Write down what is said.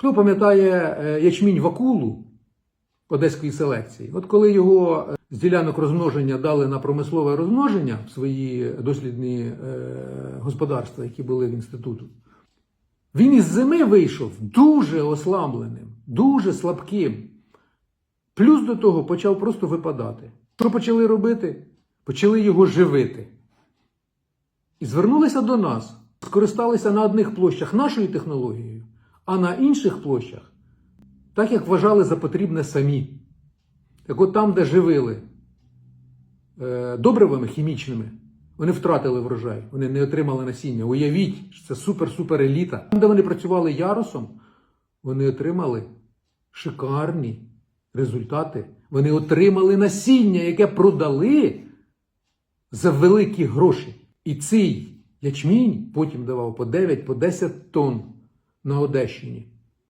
Хто пам'ятає е, ячмінь Вакулу одеської селекції? От коли його е, з ділянок розмноження дали на промислове розмноження в свої дослідні е, господарства, які були в інституту, він із зими вийшов дуже ослабленим, дуже слабким. Плюс до того почав просто випадати. Що почали робити? Почали його живити. І звернулися до нас, скористалися на одних площах нашою технологією, а на інших площах, так як вважали за потрібне самі. Так от там, де живили е, добривами хімічними, вони втратили врожай, вони не отримали насіння. Уявіть, що це супер-супер еліта. Там, де вони працювали ярусом, вони отримали шикарні результати. Вони отримали насіння, яке продали за великі гроші. І цей ячмінь потім давав по 9, по 10 тонн на Одещині.